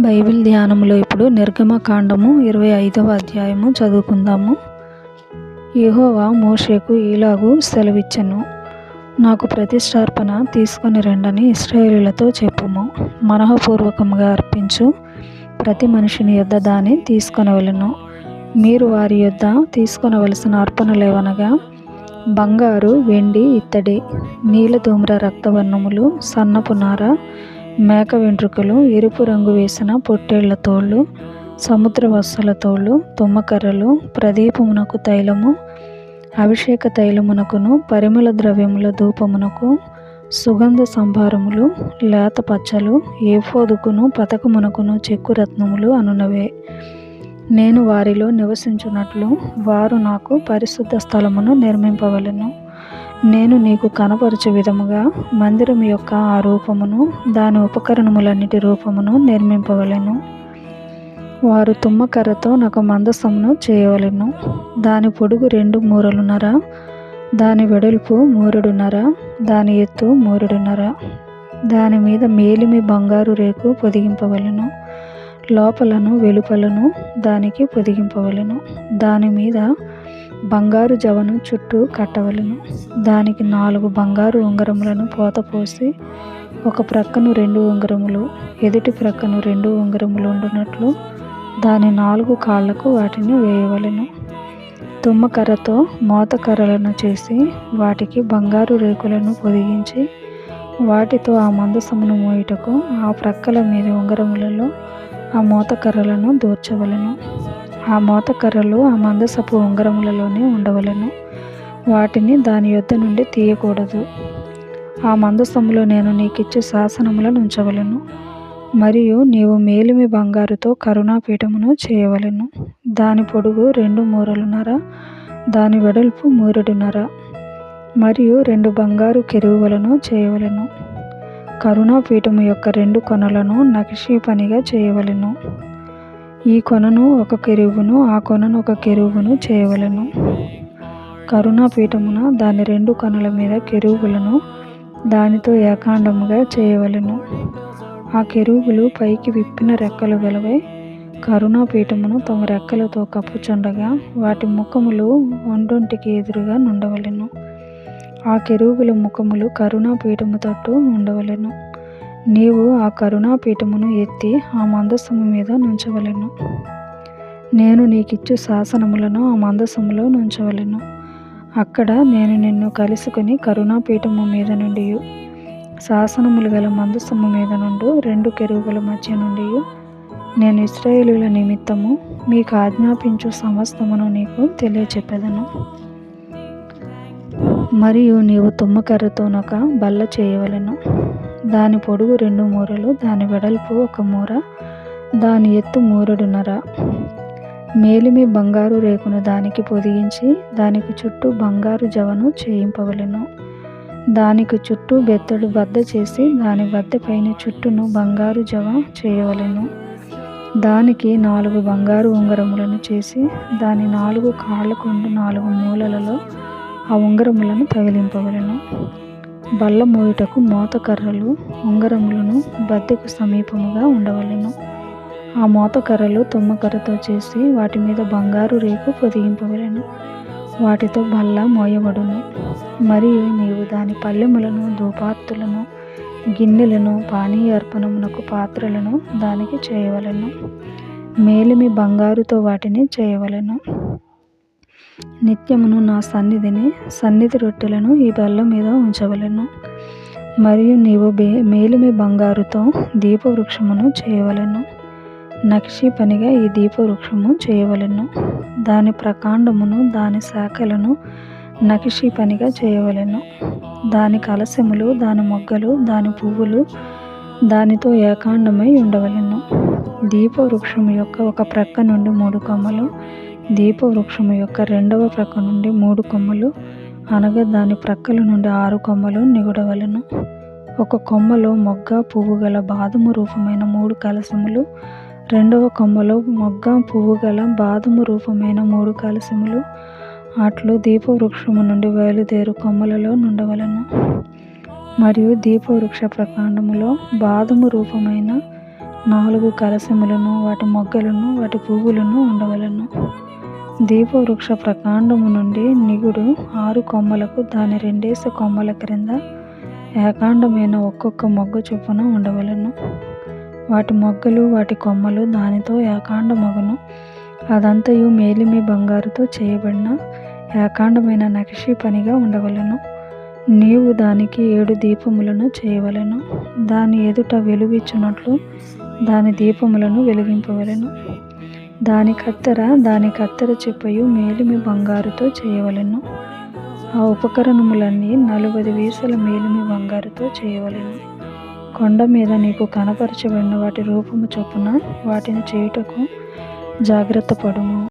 Bible ధ్యానంలో ఇప్పుడు నిర్గమకాండము ఇరవై ఐదవ అధ్యాయము చదువుకుందాము. యహోవా మోషేకు ఈలాగు సెలవిచ్చను. నాకు ప్రతిష్టార్పణ తీసుకొని రండని ఇస్రాయేలులతో చెప్పుము. మనఃపూర్వకంగా అర్పించు ప్రతి మనిషిని యొద్ద దాన్ని తీసుకొనవలెను మీరు వారి యొద్ద తీసుకొనవలసిన అర్పణలేవనగా బంగారు వెండి ఇత్తడి నీలధూమ్ర రక్తవర్ణములు సన్నపు నార మేక వెంట్రుకలు ఎరుపు రంగు వేసిన పొట్టేళ్ళ తోళ్ళు సముద్ర వస్సల తోళ్ళు తుమ్మకర్రలు ప్రదీపమునకు తైలము అభిషేక తైలమునకును పరిమళ ద్రవ్యముల ధూపమునకు సుగంధ సంభారములు లేత పచ్చలు ఏఫోదుకును పతకమునకును చెక్కు రత్నములు అనునవే నేను వారిలో నివసించున్నట్లు వారు నాకు పరిశుద్ధ స్థలమును నిర్మింపవలెను. నేను నీకు కనపరచు విధముగా మందిరం యొక్క ఆ రూపమును దాని ఉపకరణములన్నిటి రూపమును నిర్మింపవలెను. వారు తుమ్మకర్రతో నాకు మందసమును చేయవలెను. దాని పొడుగు రెండు మూరలున్నర దాని వెడల్పు మూరెడున్నర దాని ఎత్తు మూరెడున్నర. దాని మీద మేలిమి బంగారు రేకు పొదిగింపవలెను. లోపలను వెలుపలను దానికి పొదిగింపవలెను. దాని మీద బంగారు జవను చుట్టూ కట్టవలెను. దానికి నాలుగు బంగారు ఉంగరములను పోతపోసి ఒక ప్రక్కను రెండు ఉంగరములు ఎదుటి ప్రక్కను రెండు ఉంగరములు ఉండునట్లు దాని నాలుగు కాళ్ళకు వాటిని వేయవలెను. తుమ్మకర్రతో మోతకర్రలను చేసి వాటికి బంగారు రేకులను పొదిగించి వాటితో ఆ మందసమును మోయుటకు ఆ ప్రక్కల మీద ఉంగరములలో ఆ మోతకర్రలను దూర్చవలను. ఆ మోతకర్రలు ఆ మందసపు ఉంగరములలోనే ఉండవలెను. వాటిని దాని యొద్ద నుండి తీయకూడదు. ఆ మందసములో నేను నీకిచ్చే శాసనములను ఉంచవలను. మరియు నీవు మేలిమి బంగారుతో కరుణాపీఠమును చేయవలెను. దాని పొడుగు రెండు మూరలున్నర దాని వెడల్పు మూరెడున్నర మరియు రెండు బంగారు కెరువులను చేయవలెను. కరుణాపీఠము యొక్క రెండు కొనలను నకిషీ పనిగా చేయవలెను. ఈ కొనను ఒక కెరువును ఆ కొనను ఒక కెరువును చేయవలెను. కరుణాపీఠమున దాని రెండు కొనల మీద కెరువులను దానితో ఏకాండముగా చేయవలెను. ఆ కెరువులు పైకి విప్పిన రెక్కలు గలవై కరుణాపీఠమును తమ రెక్కలతో కప్పుచుండగా వాటి ముఖములు ఒండొంటికి ఎదురుగా నుండవలను. ఆ కెరువుల ముఖములు కరుణాపీఠము తట్టు ఉండవలెను నీవు ఆ కరుణాపీఠమును ఎత్తి ఆ మందసము మీద నుంచవలెను. నేను నీకిచ్చు శాసనములను ఆ మందసములో నుంచవలెను. అక్కడ నేను నిన్ను కలుసుకొని కరుణాపీఠము మీద నుండి శాసనములు గల మందసము మీద నుండి రెండు కెరువుల మధ్య నుండి నేను ఇస్రాయేలుల నిమిత్తము మీకు ఆజ్ఞాపించు సమస్తమును నీకు తెలియచెప్పదను. మరియు నీవు తుమ్మకర్రతోనొక బల్ల చేయవలెను. దాని పొడుగు రెండు మూరలు దాని వెడల్పు ఒక మూర దాని ఎత్తు మూరెడున్నర. మేలిమి బంగారు రేకును దానికి పొదిగించి దానికి చుట్టూ బంగారు జవను చేయింపవలెను. దానికి చుట్టూ బెత్తడు బద్ద చేసి దాని బద్ద పైన చుట్టూను బంగారు జవ చేయవలెను. దానికి నాలుగు బంగారు ఉంగరములను చేసి దాని నాలుగు కాళ్ళకుండు నాలుగు మూలలలో ఆ ఉంగరములను తగిలింపవలెను. బల్ల మోయుటకు మోతకర్రలు ఉంగరములను బద్దెకు సమీపముగా ఉండవలెను. ఆ మోతకర్రలు తుమ్మకర్రతో చేసి వాటి మీద బంగారు రేకు పొదిగింపవలెను. వాటితో బల్ల మోయబడును. మరియు నీవు దాని పల్లెములను ధూపార్తులను గిన్నెలను పానీయ అర్పణమునకు పాత్రలను దానికి చేయవలెను. మేలిమి బంగారుతో వాటిని చేయవలెను. నిత్యమును నా సన్నిధిని సన్నిధి రొట్టెలను ఈ బల్ల మీద ఉంచవలెను. మరియు నీవు బే మేలిమి బంగారుతో దీపవృక్షమును చేయవలెను. నక్షి పనిగా ఈ దీపవృక్షము చేయవలెను. దాని ప్రకాండమును దాని శాఖలను నక్షి పనిగా చేయవలెను. దాని కలశములు దాని మొగ్గలు దాని పువ్వులు దానితో ఏకాండమై ఉండవలెను. దీపవృక్షం యొక్క ఒక ప్రక్క నుండి మూడు కొమ్మలు దీపవృక్షము యొక్క రెండవ ప్రక్క నుండి మూడు కొమ్మలు అనగా దాని ప్రక్కల నుండి ఆరు కొమ్మలు నిగుడవలెను. ఒక కొమ్మలో మొగ్గ పువ్వు గల బాదము రూపమైన మూడు కలశములు రెండవ కొమ్మలో మొగ్గ పువ్వు గల బాదము రూపమైన మూడు కలశములు అట్లు దీపవృక్షము నుండి బయలుదేరు కొమ్మలలో నుండవలెను. మరియు దీపవృక్ష ప్రకాండములో బాదము రూపమైన నాలుగు కలశములను వాటి మొగ్గలను వాటి పువ్వులను ఉండవలను. దీపవృక్ష ప్రకాండము నుండి నిగుడు ఆరు కొమ్మలకు దాని రెండేసి కొమ్మల క్రింద ఏకాండమైన ఒక్కొక్క మొగ్గ చొప్పున ఉండవలను. వాటి మొగ్గలు వాటి కొమ్మలు దానితో ఏకాండమగును. అదంతయు మేలిమి బంగారుతో చేయబడిన ఏకాండమైన నక్షి పనిగా ఉండవలను. నీవు దానికి ఏడు దీపములను చేయవలెను. దాని ఎదుట వెలుగిచ్చినట్లు దాని దీపములను వెలిగింపవలెను. దాని కత్తెర దాని కత్తెర చెప్పయు మేలిమి బంగారుతో చేయవలెను. ఆ ఉపకరణములన్నీ నలుబది వీసల మేలిమి బంగారుతో చేయవలెను. కొండ మీద నీకు కనపరచబడిన వాటి రూపము చొప్పున వాటిని చేయుటకు జాగ్రత్త పడుము.